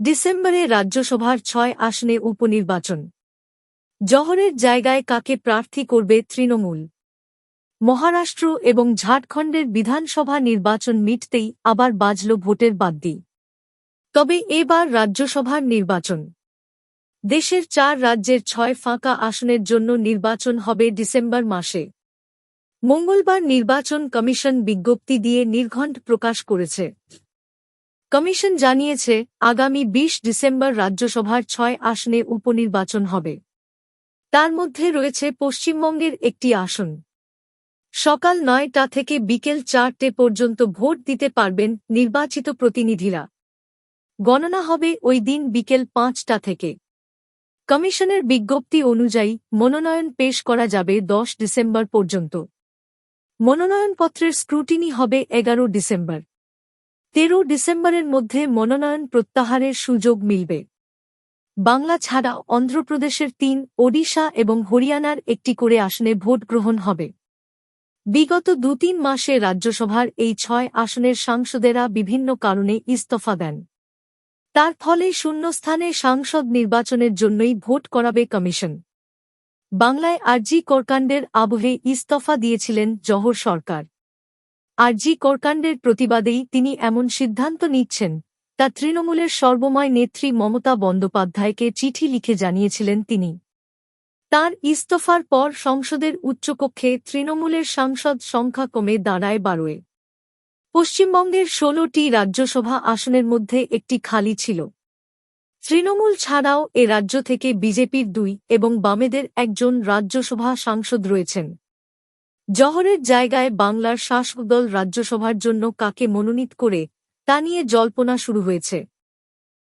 ডিসেম্বরে রাজ্যসভার ছয় আসনে উপনির্বাচন। জহরের জায়গায় কাকে প্রার্থী করবে তৃণমূল? মহারাষ্ট্র এবং ঝাড়খণ্ডের বিধানসভা নির্বাচন মিটতেই আবার বাজল ভোটের বাদ্যি তবে এবার রাজ্যসভার নির্বাচন। দেশের চার রাজ্যের ছয় ফাঁকা আসনের জন্য নির্বাচন হবে ডিসেম্বর মাসে। মঙ্গলবার নির্বাচন কমিশন বিজ্ঞপ্তি দিয়ে নির্ঘণ্ট প্রকাশ করেছে। কমিশন জানিয়েছে, আগামী ২০ ডিসেম্বর রাজ্যসভার ছয় আসনে উপনির্বাচন হবে। তার মধ্যে রয়েছে পশ্চিমবঙ্গের একটি আসন। সকাল নয়টা থেকে বিকেল চারটে পর্যন্ত ভোট দিতে পারবেন নির্বাচিত প্রতিনিধিরা। গণনা হবে ওই দিন বিকেল পাঁচটা থেকে। কমিশনের বিজ্ঞপ্তি অনুযায়ী মনোনয়ন পেশ করা যাবে দশ ডিসেম্বর পর্যন্ত। মনোনয়নপত্রের স্ক্রুটিনি হবে এগারো ডিসেম্বর। তেরো ডিসেম্বরের মধ্যে মনোনয়ন প্রত্যাহারের সুযোগ মিলবে। বাংলা ছাড়া অন্ধ্রপ্রদেশের তিন, ওডিশা এবং হরিয়ানার একটি করে আসনে ভোট গ্রহণ হবে। বিগত দু তিন মাসে রাজ্যসভার এই ছয় আসনের সাংসদেরা বিভিন্ন কারণে ইস্তফা দেন। তার ফলে শূন্যস্থানে সাংসদ নির্বাচনের জন্যই ভোট করাবে কমিশন। বাংলায় আরজি করকাণ্ডের আবহে ইস্তফা দিয়েছিলেন জহর সরকার। আরজি করকাণ্ডের প্রতিবাদেই তিনি এমন সিদ্ধান্ত নিচ্ছেন, তা তৃণমূলের সর্বময় নেত্রী মমতা বন্দ্যোপাধ্যায়কে চিঠি লিখে জানিয়েছিলেন তিনি। তার ইস্তফার পর সংসদের উচ্চকক্ষে তৃণমূলের সাংসদ সংখ্যা কমে দাঁড়ায় বারোয়। পশ্চিমবঙ্গের ষোলোটি রাজ্যসভা আসনের মধ্যে একটি খালি ছিল। তৃণমূল ছাড়াও এ রাজ্য থেকে বিজেপির দুই এবং বামেদের একজন রাজ্যসভা সাংসদ রয়েছেন। জহরের জায়গায় বাংলার শাসকদল রাজ্যসভার জন্য কাকে মনোনীত করে তা নিয়ে জল্পনা শুরু হয়েছে।